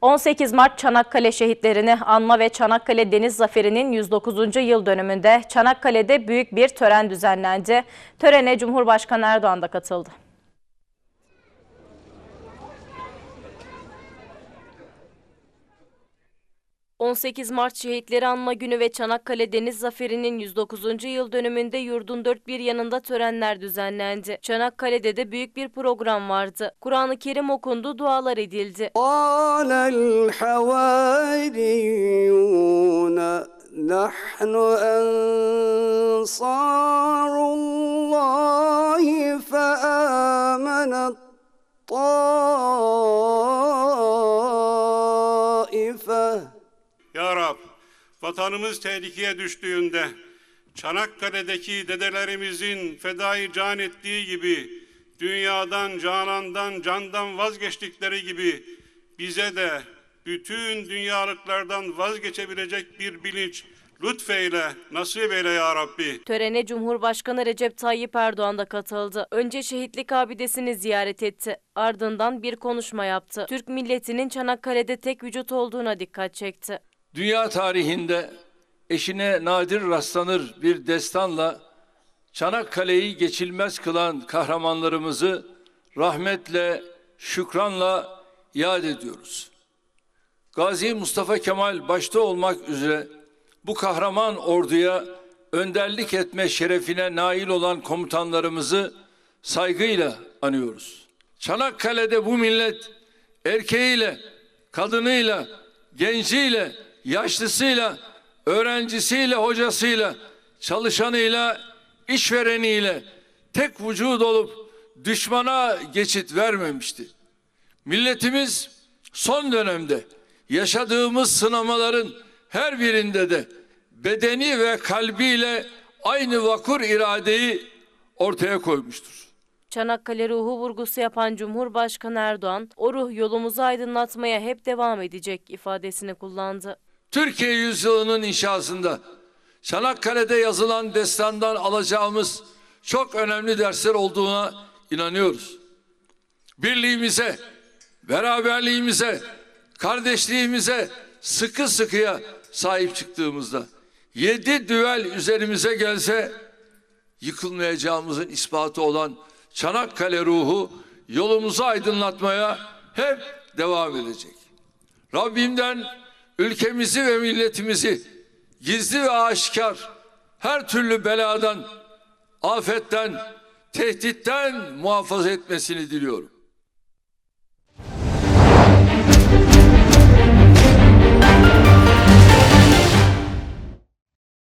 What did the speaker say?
18 Mart Çanakkale şehitlerini anma ve Çanakkale Deniz Zaferi'nin 109. yıl dönümünde Çanakkale'de büyük bir tören düzenlendi. Törene Cumhurbaşkanı Erdoğan da katıldı. ...18 Mart Şehitleri Anma Günü ve Çanakkale Deniz Zaferi'nin 109. yıl dönümünde yurdun dört bir yanında törenler düzenlendi. Çanakkale'de de büyük bir program vardı. Kur'an-ı Kerim okundu, dualar edildi. قال الحواريون نحن أنصار الله فآمنت طائفة Ya Rab, vatanımız tehlikeye düştüğünde Çanakkale'deki dedelerimizin fedai can ettiği gibi dünyadan, canandan, candan vazgeçtikleri gibi bize de bütün dünyalıklardan vazgeçebilecek bir bilinç lütfeyle, nasip eyle ya Rabbi. Törene Cumhurbaşkanı Recep Tayyip Erdoğan da katıldı. Önce şehitlik abidesini ziyaret etti. Ardından bir konuşma yaptı. Türk milletinin Çanakkale'de tek vücut olduğuna dikkat çekti. Dünya tarihinde eşine nadir rastlanır bir destanla Çanakkale'yi geçilmez kılan kahramanlarımızı rahmetle, şükranla yad ediyoruz. Gazi Mustafa Kemal başta olmak üzere bu kahraman orduya önderlik etme şerefine nail olan komutanlarımızı saygıyla anıyoruz. Çanakkale'de bu millet erkeğiyle, kadınıyla, genciyle, yaşlısıyla, öğrencisiyle, hocasıyla, çalışanıyla, işvereniyle tek vücut olup düşmana geçit vermemişti. Milletimiz son dönemde yaşadığımız sınamaların her birinde de bedeni ve kalbiyle aynı vakur iradeyi ortaya koymuştur. Çanakkale ruhu vurgusu yapan Cumhurbaşkanı Erdoğan, o ruh yolumuzu aydınlatmaya hep devam edecek ifadesini kullandı. Türkiye yüzyılının inşasında Çanakkale'de yazılan destandan alacağımız çok önemli dersler olduğuna inanıyoruz. Birliğimize, beraberliğimize, kardeşliğimize sıkı sıkıya sahip çıktığımızda yedi düvel üzerimize gelse yıkılmayacağımızın ispatı olan Çanakkale ruhu yolumuzu aydınlatmaya hep devam edecek. Rabbimden ülkemizi ve milletimizi gizli ve aşikar her türlü beladan, afetten, tehditten muhafaza etmesini diliyorum.